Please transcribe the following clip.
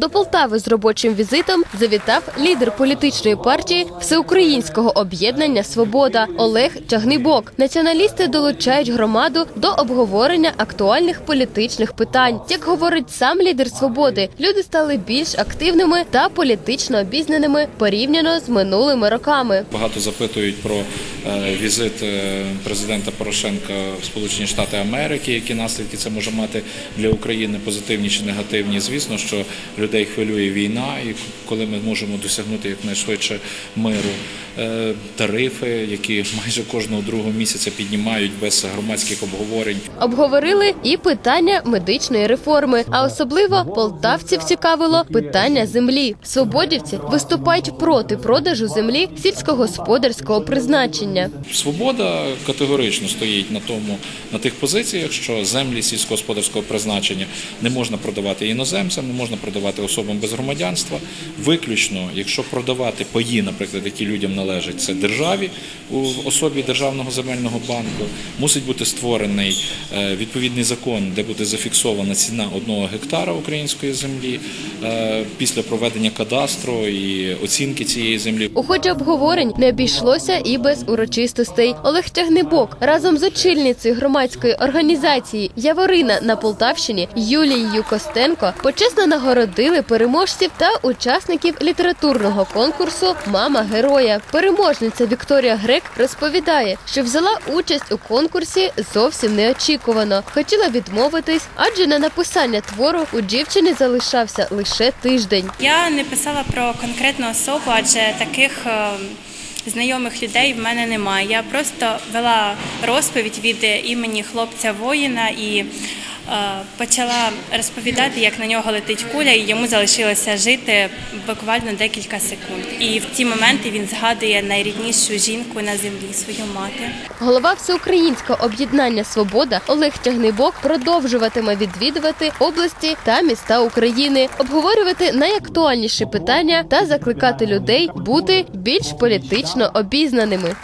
До Полтави з робочим візитом завітав лідер політичної партії Всеукраїнського об'єднання Свобода Олег Тягнибок. Націоналісти долучають громаду до обговорення актуальних політичних питань. Як говорить сам лідер свободи, люди стали більш активними та політично обізнаними порівняно з минулими роками. Багато запитують про візит е, президента Порошенка в Сполучені Штати Америки, які наслідки це може мати для України, позитивні чи негативні. Звісно, що людей хвилює війна, і коли ми можемо досягнути якнайшвидше миру. Е, Тарифи, які майже кожного другого місяця піднімають без громадських обговорень. Обговорили і питання медичної реформи, а особливо полтавців цікавило питання землі. Свободівці виступають проти продажу землі сільськогосподарського призначення. Свобода категорично стоїть на тому на тих позиціях, що землі сільськогосподарського призначення не можна продавати іноземцям, не можна продавати особам без громадянства. Виключно, якщо продавати паї, наприклад, які людям належать, це державі у особі державного земельного банку, мусить бути створений е, відповідний закон, де буде зафіксована ціна одного гектара української землі е, після проведення кадастру і оцінки цієї землі. У ході обговорень не обійшлося і без урочистостей. Олег Тягнибок разом з очільницею громадської організації Яворина на Полтавщині Юлією Костенко почесно нагородили переможців та учасників літературного конкурсу Мама героя. Переможниця Вікторія Грек розповідає, що взяла участь у конкурсі зовсім неочікувано. Хотіла відмовитись, адже на написання твору у дівчини залишався лише тиждень. Я не писала про конкретну особу, адже таких е, знайомих людей в мене немає. Я просто вела розповідь від імені хлопця воїна і почала розповідати, як на нього летить куля, і йому залишилося жити буквально декілька секунд. І в ці моменти він згадує найріднішу жінку на землі свою мати. Голова всеукраїнського об'єднання Свобода Олег Тягнибок продовжуватиме відвідувати області та міста України, обговорювати найактуальніші питання та закликати людей бути більш політично обізнаними.